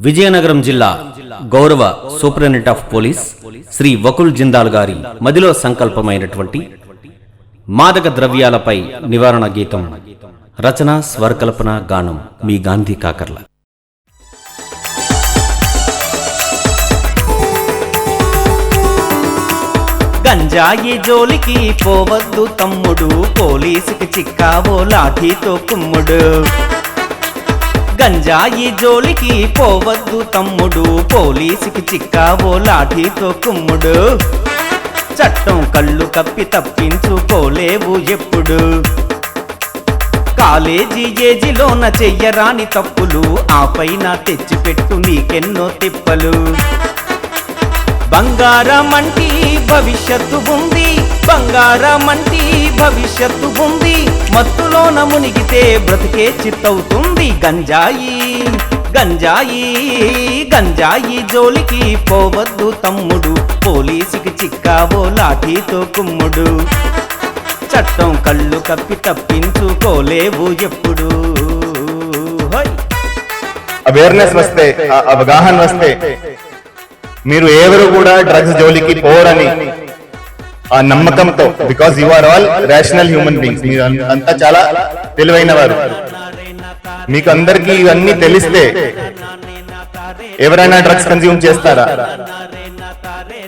విజయనగరం జిల్లా గౌరవ superintendent of police Shri Vakul Jindal గారి మదిలో సంకల్పమైనటువంటి మాదక ద్రవ్యాలపై నివారణ గీతం రచన స్వరకల్పన గానం మీ గాంధీ కాకర్ల. గంజాయి జోలికి పోవద్దు తమ్ముడు పోలీసుకి చిక్కావో లాఠీతో కుమ్ముడు. గంజాయి జోలికి పోవద్దు తమ్ముడు. పోలీసుకి చిక్కావో లాఠీతో కుమ్ముడు. చట్టం కళ్ళు కప్పి తప్పించుకోలేవు ఎప్పుడు. కాలేజీ ఏజీలోన చెయ్యరాని తప్పులు ఆ పైన తెచ్చిపెట్టు నీకెన్నో తిప్పలు. బంగారమంటి భవిష్యత్తు ఉంది బంగారమంటి భవిష్యత్తు ఉంది. మత్తులోన మునిగితే బ్రతికే చిత్తవుతుంది. గంజాయి గంజాయి గంజాయి జోలికి పోవద్దు తమ్ముడు. పోలీసుకి చిక్కావో లాఠీతో కుమ్ముడు. చట్టం కళ్ళు కప్పి తప్పించుకోలేవు ఎప్పుడు. అవేర్నెస్ వస్తే అవగాహన వస్తే మీరు ఎవరు కూడా డ్రగ్స్ జోలికి పోరని ఆ నమ్మకంతో because you are all rational human beings మీరు అంతా చాలా తెలివైన వారు. మీకు అందరికీ ఇవన్నీ తెలిస్తే ఎవరైనా డ్రగ్స్ కన్జ్యూమ్ చేస్తారా?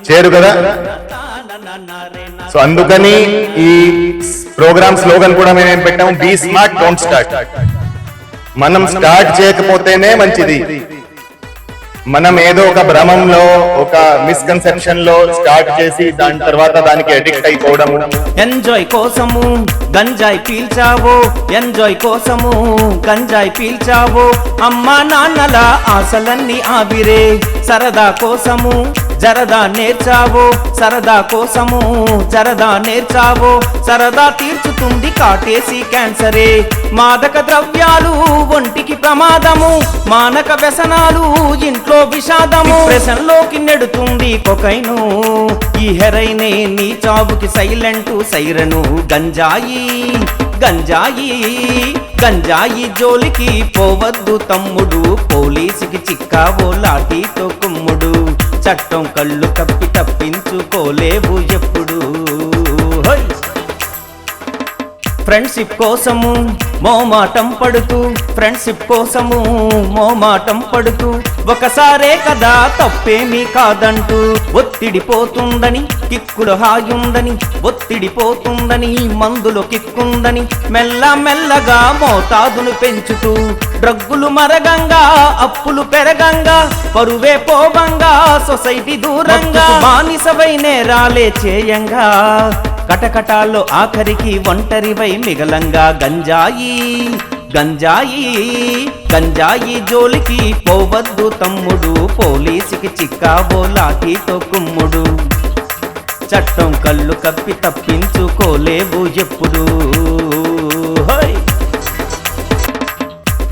చేయరు కదా? సో అందుకని ఈ ప్రోగ్రామ్ స్లోగన్ కూడా మేము పెట్టాము బీ స్మార్ట్ డోంట్ స్టార్ట్ మనం స్టార్ట్ చేయకపోతేనే మంచిది. మనం ఏదో ఒక భ్రమంలో ఒక మిస్కన్సెప్షన్లో స్టార్ట్ చేసి దాని తర్వాత దానికి అడిక్ట్ అయిపోవడం ఎంజాయ్ కోసము గంజాయి పీల్చావో ఎంజాయ్ కోసము గంజాయి పీల్చావో అమ్మా నాన్నల ఆశలన్నీ ఆవిరే సరదా కోసము. జరదా నేర్చావో సరదా కోసము జరదా నేర్చావో సరదా తీర్చుతుంది కాటేసి క్యాన్సరే. మాదక ద్రవ్యాలు ఒంటికి ప్రమాదము మానక వ్యసనాలు ఇంట్లో విషాదము. వ్యసనలోకి నెడుతుంది కొకైను ఈ హెరైనే నీ చావుకి సైలెంట్ సైరను. గంజాయి గంజాయి గంజాయి జోలికి పోవద్దు తమ్ముడు పోలీసుకి చిక్కావో లాఠీతో చట్టం కళ్ళు కప్పి తప్పించుకోలేవు ఎప్పుడు. ఫ్రెండ్షిప్ కోసము మోమాటం పడుతూ ఫ్రెండ్షిప్ కోసము మోమాటం పడుతూ ఒకసారే కదా తప్పేమీ కాదంటూ. ఒత్తిడి పోతుందని కిక్కుడు హాయుందని ఒత్తిడి పోతుందని మందులు కిక్కుందని మెల్ల మెల్లగా మోతాదును పెంచుతూ డ్రగ్గులు మరగంగా అప్పులు పెరగంగా పరువే పోవంగా సొసైటీ దూరంగా బానిసవై నేరాలే చేయంగా. కటకటాల్లో ఆఖరికి ఒంటరివై మిగలంగా గంజాయి గంజాయి గంజాయి జోలికి పోవద్దు తమ్ముడు పోలీసుకి చిక్కావో లాఠీతో కుమ్ముడు చట్టం కళ్ళు కప్పి తప్పించుకోలేవు ఎప్పుడు. హోయ్!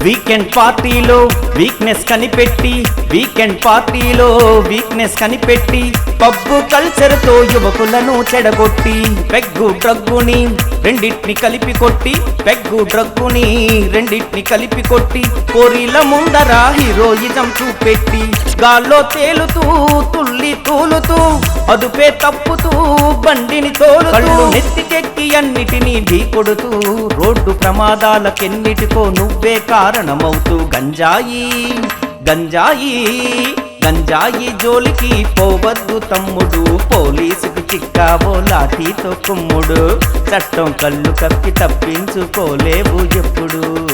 వీకెండ్ పార్టీలో వీక్నెస్ కనిపెట్టి వీకెండ్ పార్టీలో వీక్నెస్ కనిపెట్టి పబ్బు కల్చర్తో యువకులను చెడగొట్టి పెగ్గు డ్రగ్గుని రెండింటిని కలిపి కొట్టి పెగ్గు డ్రగ్గుని రెండింటిని కలిపి కొట్టి కోరిల ముందర హీరోయిజం చూపెట్టి గాల్లో తేలుతూ తుల్లి తూలుతూ అదుపే తప్పుతూ బండిని తోలుతూ నెత్తికెక్కి అన్నిటినీ ఢీకొడుతూ రోడ్డు ప్రమాదాలకెన్నిటికో నువ్వే కారణమవుతూ గంజాయి గంజాయి గంజాయి జోలికి పోవద్దు తమ్ముడు. పోలీసుకు చిక్కావో లాఠీతో కుమ్ముడు. చట్టం కళ్ళు కప్పి తప్పించుకోలేవు ఎప్పుడు.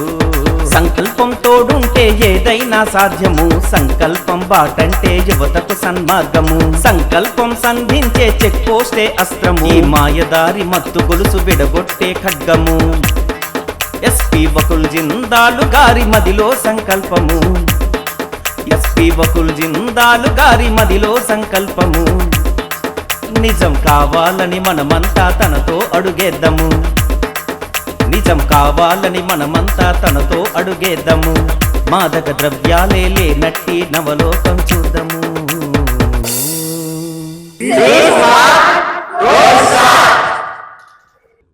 సంకల్పం తోడుంటే ఏదైనా సాధ్యము. సంకల్పం బాటంటే యువతకు సన్మార్గము. సంకల్పం సంధించే చెక్ పోస్టే అస్త్రము మాయదారి మత్తు గొలుసు విడగొట్టే ఖడ్గము. ఎస్పీ వకుల్ జిందాలు గారి మదిలో సంకల్పము. ఎస్పీ వకుల్ జిందాలు గారి మదిలో సంకల్పము. నిజం కావాలని మనమంతా తనతో అడుగేద్దాము. నిజం కావాలని మనమంతా తనతో అడుగేద్దాము. మాదక ద్రవ్యాలే లేనట్టి నవలోకం చూద్దాము.